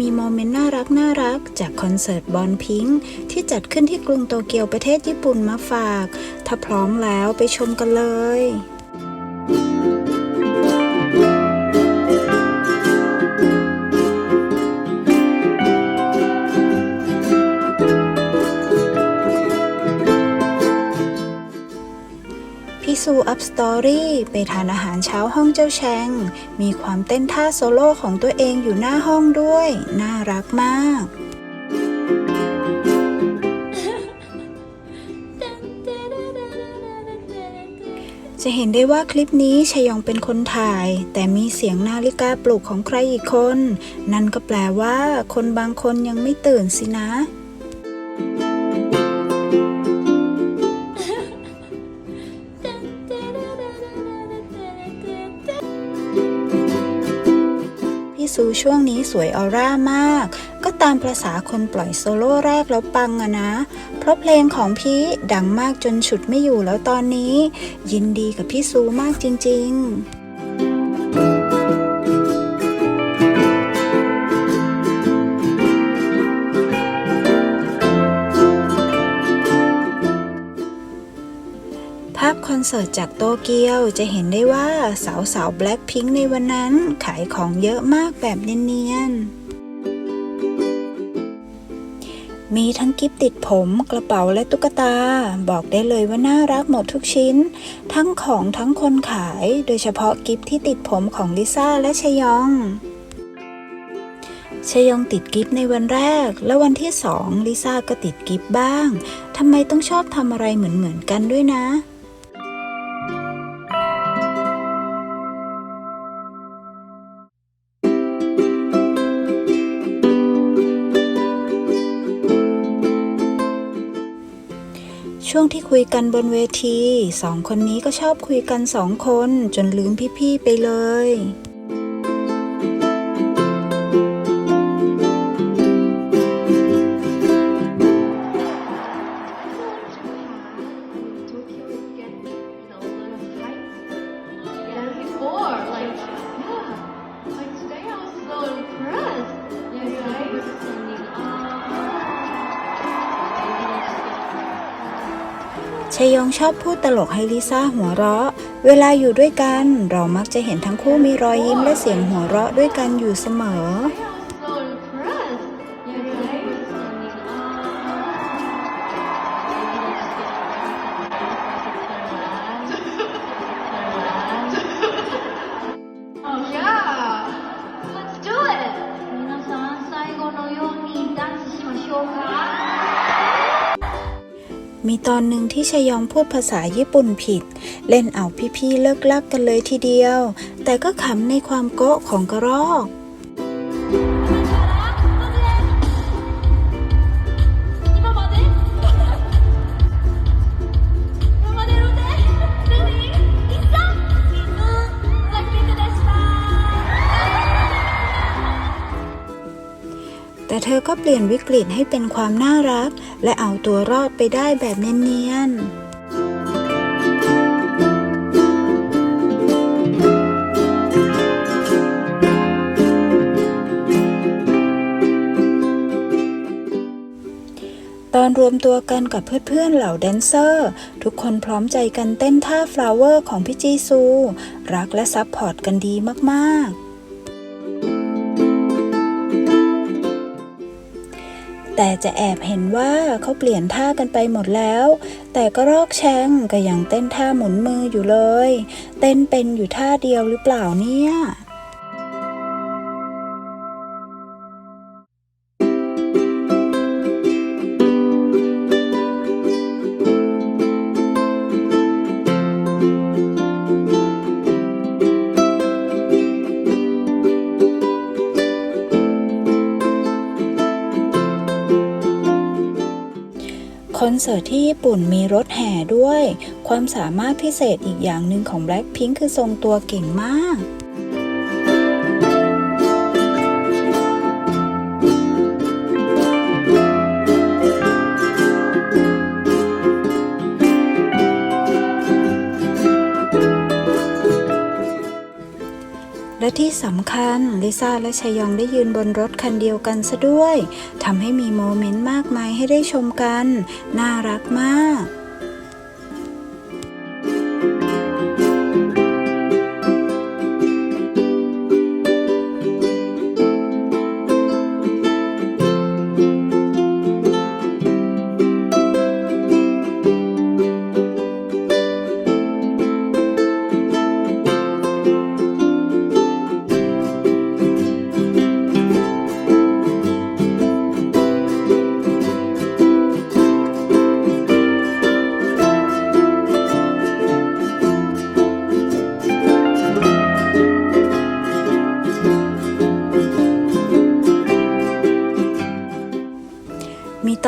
มีโมเมนต์น่ารักน่ารักจากคอนเสิร์ตบอลพิงค์ที่จัดขึ้นที่กรุงโตเกียวประเทศญี่ปุ่นมาฝาก ถ้าพร้อมแล้วไปชมกันเลยพี่ ซูอัพสตอรี่ไปทานอาหารเช้าห้องเจ้าแชง มีความเต้นท่าโซโล่ของตัวเองอยู่หน้าห้องด้วย น่ารักมาก จะเห็นได้ว่าคลิปนี้ชยองเป็นคนถ่าย แต่มีเสียงนาฬิกาปลุกของใครอีกคน นั่นก็แปลว่า คนบางคนยังไม่ตื่นสินะ พี่ซูช่วงนี้สวยออร่ามาก ก็ตามประษาคนปล่อยโซโล่แรกแล้วปังอะนะ เพราะเพลงของพี่ดังมากจนฉุดไม่อยู่แล้วตอนนี้ ยินดีกับพี่ซูมากจริง ๆ เสิร์ตจากโตเกียวจะเห็นได้ว่าสาวสาวแบล็คพิงในวันนั้นขายของเยอะมากแบบเนียนๆ มีทั้งกิฟติดผมกระเป๋าและตุ๊กตา บอกได้เลยว่าน่ารักหมดทุกชิ้น ทั้งของทั้งคนขาย โดยเฉพาะกิฟที่ติดผมของลิซ่าและชยองชยองติดกิฟในวันแรก แล้ววันที่สองลิซ่าก็ติดกิฟบ้าง ทำไมต้องชอบทำอะไรเหมือนๆกันด้วยนะ ช่วงที่คุยกันบนเวทีสองคนนี้ก็ชอบคุยกันสองคนจนลืมพี่ๆไปเลย ชยองชอบพูดตลกให้ลิซ่าหัวเราะ เวลาอยู่ด้วยกัน เรามักจะเห็นทั้งคู่มีรอยยิ้มและเสียงหัวเราะด้วยกันอยู่เสมอ ที่ชยองพูดภาษาญี่ปุ่นผิด เล่นเอาพี่ๆเลิกลักกันเลยทีเดียว แต่ก็ขำในความโก๊ะของกระรอก เธอก็เปลี่ยนวิกฤตให้เป็นความน่ารัก และเอาตัวรอดไปได้แบบเนียนๆตอนรวมตัวกันกับเพื่อนๆเหล่าแดนเซอร์ ทุกคนพร้อมใจกันเต้นท่าฟลาวเวอร์ของพี่จีซู รักและซัพพอร์ตกันดีมากๆ แต่จะแอบเห็นว่าเขาเปลี่ยนท่ากันไปหมดแล้ว แต่ก็รอกแชงก็ยังเต้นท่าหมุนมืออยู่เลย เต้นเป็นอยู่ท่าเดียวหรือเปล่าเนี่ย อนเสิร์ตที่ญี่ปุ่นมีรถแห่ด้วย ความสามารถพิเศษอีกอย่างหนึ่งของ Blackpink คือทรงตัวเก่งมาก ที่สำคัญลิซ่าและชยองได้ยืนบนรถคันเดียวกันซะด้วยทำให้มีโมเมนต์มากมายให้ได้ชมกัน น่ารักมาก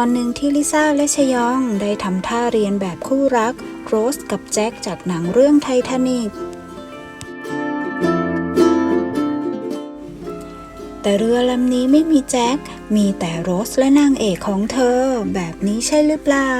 อนหนึ่งที่ลิซ่าและชยอง ได้ทำท่าเรียนแบบคู่รัก โรสกับแจ็คจากหนังเรื่องไททานิกแต่เรือลำนี้ไม่มีแจ็ค มีแต่โรสและนางเอกของเธอ แบบนี้ใช่หรือเปล่า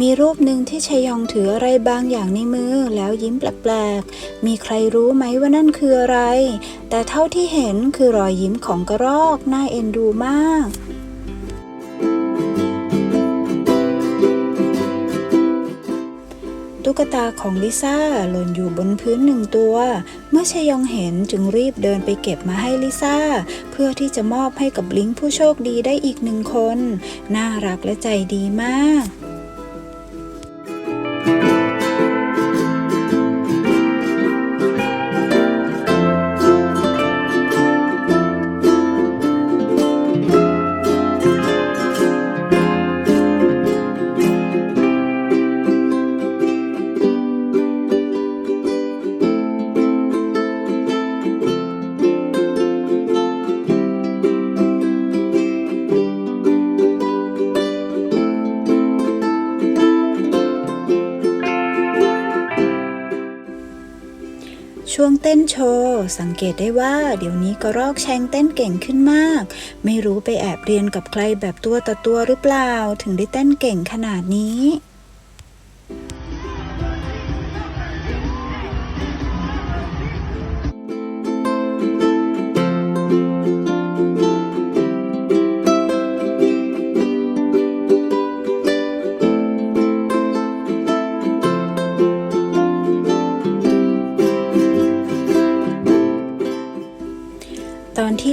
มีรูปหนึ่งที่ชยองถืออะไรบางอย่างในมือแล้วยิ้มแปลกๆ มีใครรู้ไหมว่านั่นคืออะไร แต่เท่าที่เห็นคือรอยยิ้มของกระรอกน่าเอ็นดูมากตุ๊กตาของลิซ่าหล่นอยู่บนพื้นหนึ่งตัว เมื่อชยองเห็นจึงรีบเดินไปเก็บมาให้ลิซ่า เพื่อที่จะมอบให้กับลิงผู้โชคดีได้อีกหนึ่งคน น่ารักและใจดีมาก เกตได้ว่า เดี๋ยวนี้กระรอกแชงเต้นเก่งขึ้นมาก ไม่รู้ไปแอบเรียนกับใครแบบตัวต่อตัวหรือเปล่า ถึงได้เต้นเก่งขนาดนี้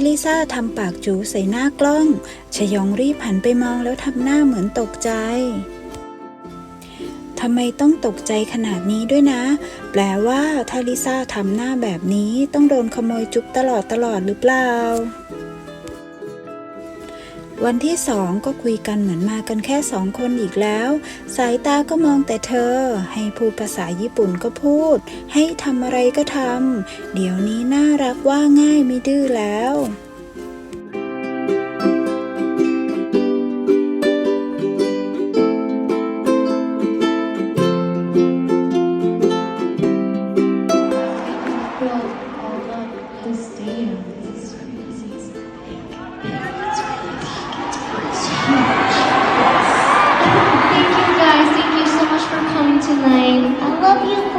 ที่ลิซ่าทำปากจูใส่หน้ากล้อง ชยองรีบหันไปมองแล้วทำหน้าเหมือนตกใจทำไมต้องตกใจขนาดนี้ด้วยนะ แปลว่าถ้าลิซ่าทำหน้าแบบนี้ต้องโดนขโมยจุ๊บตลอดตลอดหรือเปล่า วันที่สองก็คุยกันเหมือนมากันแค่สองคนอีกแล้ว สายตาก็มองแต่เธอ ให้พูดภาษาญี่ปุ่นก็พูด ให้ทำอะไรก็ทำ เดี๋ยวนี้น่ารักว่าง่ายไม่ดื้อแล้ว love you.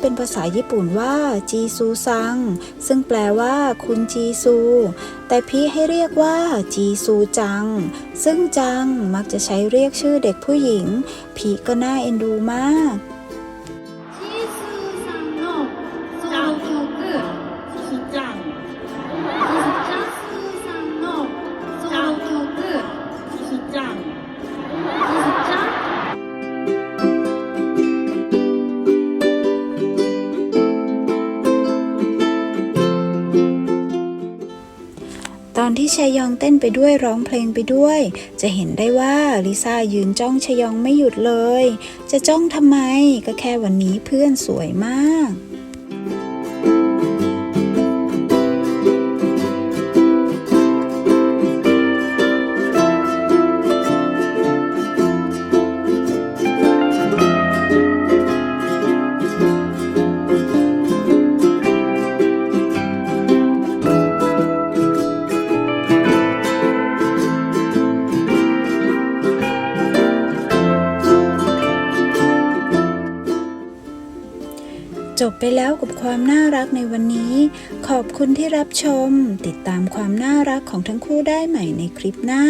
เป็นภาษาญี่ปุ่นว่าจีซูซัง ซึ่งแปลว่าคุณจีซู แต่พี่ให้เรียกว่าจีซูจัง ซึ่งจังมักจะใช้เรียกชื่อเด็กผู้หญิง พี่ก็น่าเอ็นดูมาก อนที่ชายองเต้นไปด้วยร้องเพลงไปด้วย จะเห็นได้ว่าลิซ่ายืนจ้องชายองไม่หยุดเลย จะจ้องทำไมก็แค่วันนี้เพื่อนสวยมาก แล้วกับความน่ารักในวันนี้ ขอบคุณที่รับชม ติดตามความน่ารักของทั้งคู่ได้ใหม่ในคลิปหน้า